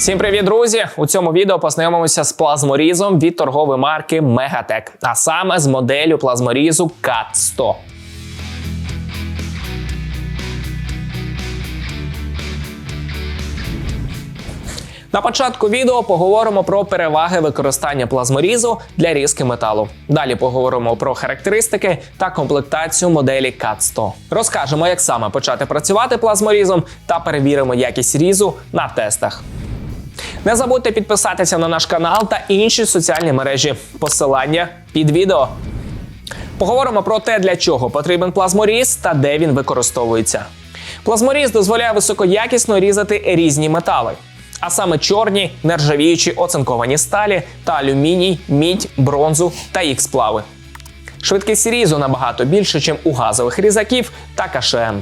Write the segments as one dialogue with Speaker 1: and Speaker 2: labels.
Speaker 1: Всім привіт, друзі! У цьому відео познайомимося з плазморізом від торгової марки Megatech, а саме з моделлю плазморізу CAT 100. На початку відео поговоримо про переваги використання плазморізу для різки металу. Далі поговоримо про характеристики та комплектацію моделі CAT 100. Розкажемо, як саме почати працювати плазморізом та перевіримо якість різу на тестах. Не забудьте підписатися на наш канал та інші соціальні мережі. Посилання під відео. Поговоримо про те, для чого потрібен плазморіз та де він використовується. Плазморіз дозволяє високоякісно різати різні метали, а саме чорні, нержавіючі оцинковані сталі та алюміній, мідь, бронзу та їх сплави. Швидкість різу набагато більше, ніж у газових різаків та КШМ.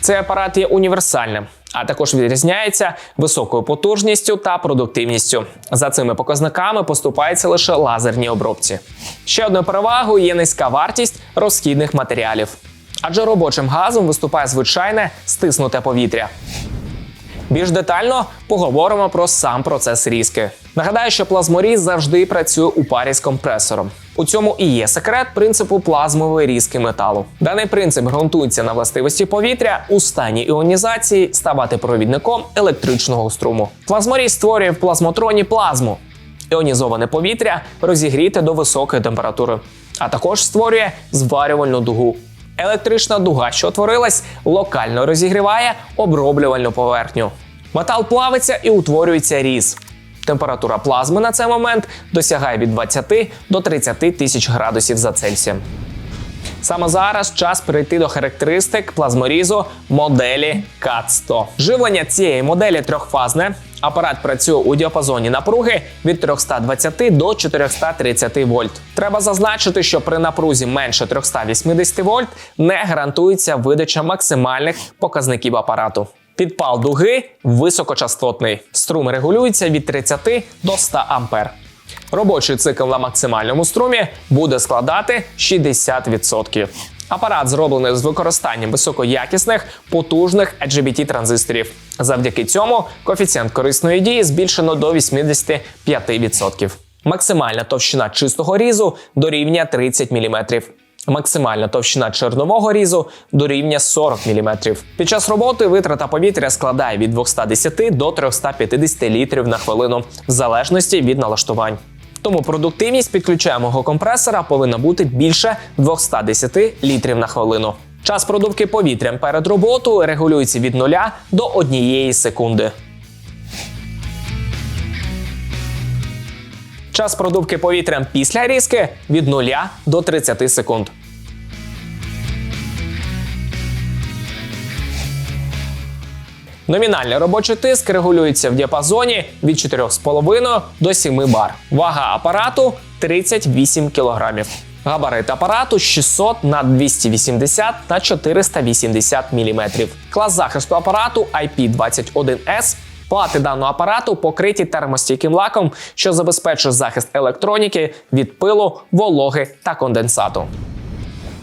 Speaker 1: Цей апарат є універсальним, а також відрізняється високою потужністю та продуктивністю. За цими показниками поступається лише лазерні обробці. Ще одною перевагою є низька вартість розхідних матеріалів, адже робочим газом виступає звичайне стиснуте повітря. Більш детально поговоримо про сам процес різки. Нагадаю, що плазморіз завжди працює у парі з компресором. У цьому і є секрет принципу плазмової різки металу. Даний принцип ґрунтується на властивості повітря у стані іонізації ставати провідником електричного струму. Плазморіз створює в плазмотроні плазму. Іонізоване повітря розігріте до високої температури, а також створює зварювальну дугу. Електрична дуга, що творилась, локально розігріває оброблювальну поверхню. Метал плавиться і утворюється різ. Температура плазми на цей момент досягає від 20 до 30 тисяч градусів за Цельсієм. Саме зараз час перейти до характеристик плазморізу моделі CAT 100. Живлення цієї моделі трьохфазне. Апарат працює у діапазоні напруги від 320 до 430 вольт. Треба зазначити, що при напрузі менше 380 вольт не гарантується видача максимальних показників апарату. Підпал дуги високочастотний. Струм регулюється від 30 до 100 ампер. Робочий цикл на максимальному струмі буде складати 60%. Апарат зроблений з використанням високоякісних потужних RGBT транзисторів. Завдяки цьому коефіцієнт корисної дії збільшено до 85%. Максимальна товщина чистого різу дорівнює 30 мм. Максимальна товщина чорнового різу дорівнює 40 мм. Під час роботи витрата повітря складає від 210 до 350 літрів на хвилину, в залежності від налаштувань. Тому продуктивність підключаємого компресора повинна бути більше 210 літрів на хвилину. Час продувки повітрям перед роботою регулюється від 0 до 1 секунди. Час продувки повітрям після різки від 0 до 30 секунд. Номінальний робочий тиск регулюється в діапазоні від 4,5 до 7 бар. Вага апарату 38 кг. Габарит апарату 600 на 280 на 480 мм. Клас захисту апарату IP21S. Плати даного апарату покриті термостійким лаком, що забезпечує захист електроніки від пилу, вологи та конденсату.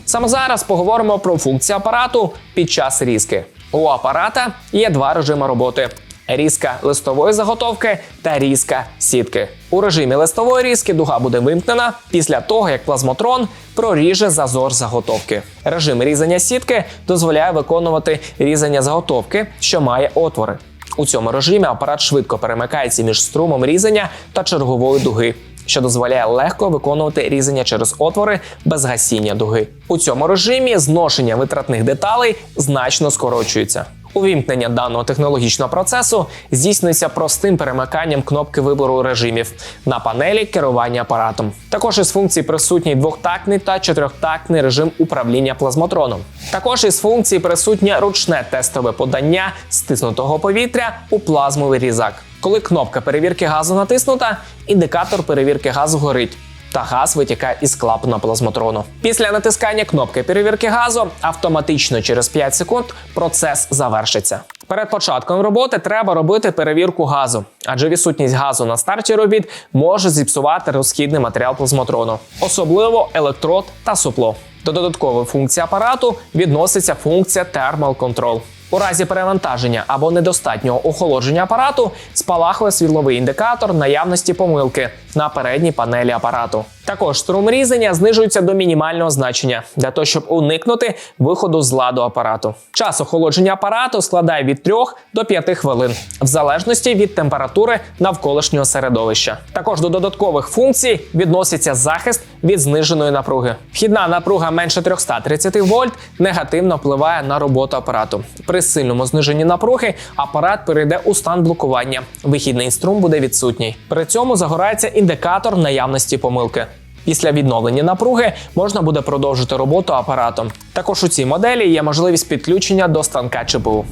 Speaker 1: Саме зараз поговоримо про функції апарату під час різки. У апарата є два режими роботи: різка листової заготовки та різка сітки. У режимі листової різки дуга буде вимкнена після того, як плазмотрон проріже зазор заготовки. Режим різання сітки дозволяє виконувати різання заготовки, що має отвори. У цьому режимі апарат швидко перемикається між струмом різання та чергової дуги, що дозволяє легко виконувати різання через отвори без гасіння дуги. У цьому режимі зношення витратних деталей значно скорочується. Увімкнення даного технологічного процесу здійснюється простим перемиканням кнопки вибору режимів на панелі керування апаратом. Також із функцій присутній двохтактний та чотирьохтактний режим управління плазмотроном. Також із функцій присутнє ручне тестове подання стиснутого повітря у плазмовий різак. Коли кнопка перевірки газу натиснута, індикатор перевірки газу горить та газ витікає із клапана плазмотрону. Після натискання кнопки перевірки газу автоматично через 5 секунд процес завершиться. Перед початком роботи треба робити перевірку газу, адже відсутність газу на старті робіт може зіпсувати розхідний матеріал плазмотрону, особливо електрод та супло. До додаткової функції апарату відноситься функція Thermal. У разі перевантаження або недостатнього охолодження апарату спалахує світловий індикатор наявності помилки на передній панелі апарату. Також струм різання знижується до мінімального значення для того, щоб уникнути виходу з ладу апарату. Час охолодження апарату складає від 3 до 5 хвилин, в залежності від температури навколишнього середовища. Також до додаткових функцій відноситься захист від зниженої напруги. Вхідна напруга менше 330 вольт негативно впливає на роботу апарату. При сильному зниженні напруги апарат перейде у стан блокування. Вихідний струм буде відсутній. При цьому загорається індикатор наявності помилки. Після відновлення напруги можна буде продовжити роботу апаратом. Також у цій моделі є можливість підключення до станка ЧПУ.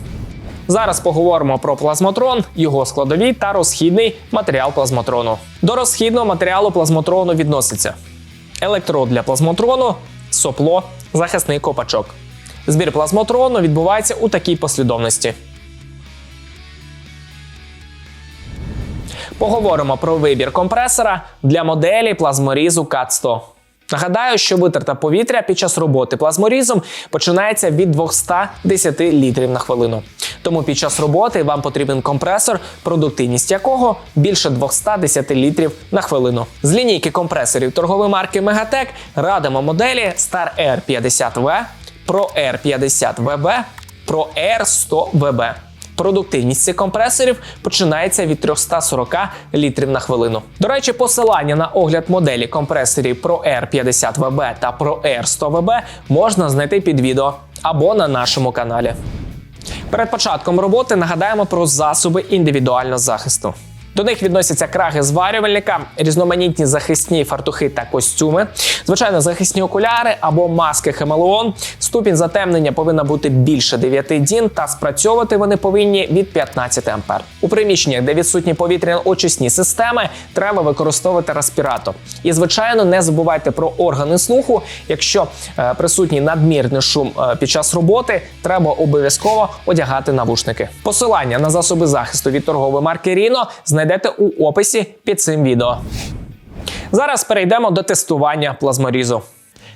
Speaker 1: Зараз поговоримо про плазмотрон, його складові та розхідний матеріал плазмотрону. До розхідного матеріалу плазмотрону відноситься електрод для плазмотрону, сопло, захисний копачок. Збір плазмотрону відбувається у такій послідовності. Поговоримо про вибір компресора для моделі плазморізу CAT-100. Нагадаю, що витрата повітря під час роботи плазморізом починається від 210 літрів на хвилину. Тому під час роботи вам потрібен компресор, продуктивність якого більше 210 літрів на хвилину. З лінійки компресорів торгової марки Megatech радимо моделі Star Air 50V, Pro Air 50 VB, Pro Air 100 VB. Продуктивність цих компресорів починається від 340 літрів на хвилину. До речі, посилання на огляд моделі компресорів Pro Air 50 VB та Pro Air 100 VB можна знайти під відео або на нашому каналі. Перед початком роботи нагадаємо про засоби індивідуального захисту. До них відносяться краги зварювальника, різноманітні захисні фартухи та костюми, звичайно, захисні окуляри або маски Хемелеон. Ступінь затемнення повинна бути більше 9 дін, та спрацьовувати вони повинні від 15 ампер. У приміщеннях, де відсутні повітряно-очисні системи, треба використовувати респіратор. І, звичайно, не забувайте про органи слуху. Якщо е, присутній надмірний шум е, під час роботи, треба обов'язково одягати навушники. Посилання на засоби захисту від торгової марки Rino знайдете у описі під цим відео. Зараз перейдемо до тестування плазморізу.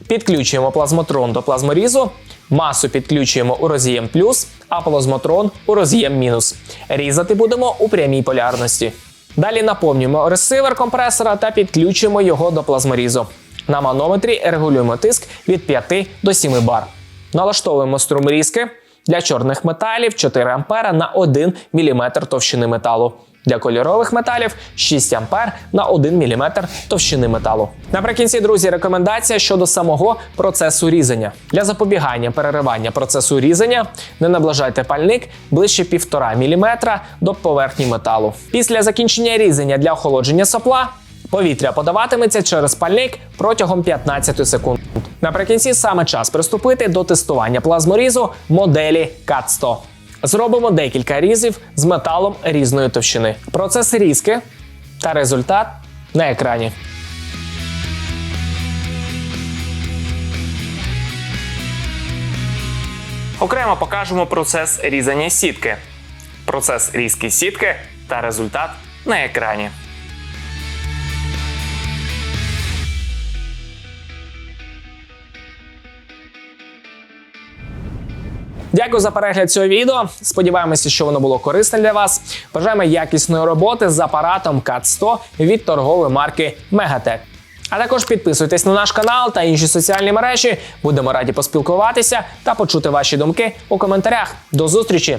Speaker 1: Підключуємо плазмотрон до плазморізу, масу підключуємо у роз'єм плюс, а плазмотрон у роз'єм мінус. Різати будемо у прямій полярності. Далі наповнюємо ресивер компресора та підключуємо його до плазморізу. На манометрі регулюємо тиск від 5 до 7 бар. Налаштовуємо струм різки для чорних металів 4 А на 1 мм товщини металу. Для кольорових металів 6 А на 1 мм товщини металу. Наприкінці, друзі, рекомендація щодо самого процесу різання. Для запобігання переривання процесу різання не наближайте пальник ближче 1,5 мм до поверхні металу. Після закінчення різання для охолодження сопла повітря подаватиметься через пальник протягом 15 секунд. Наприкінці саме час приступити до тестування плазморізу моделі CAT-100. Зробимо декілька різів з металом різної товщини. Процес різки та результат на екрані. Окремо покажемо процес різання сітки. Процес різки сітки та результат на екрані. Дякую за перегляд цього відео. Сподіваємося, що воно було корисне для вас. Бажаємо якісної роботи з апаратом CAT-100 від торгової марки Megatech. А також підписуйтесь на наш канал та інші соціальні мережі. Будемо раді поспілкуватися та почути ваші думки у коментарях. До зустрічі!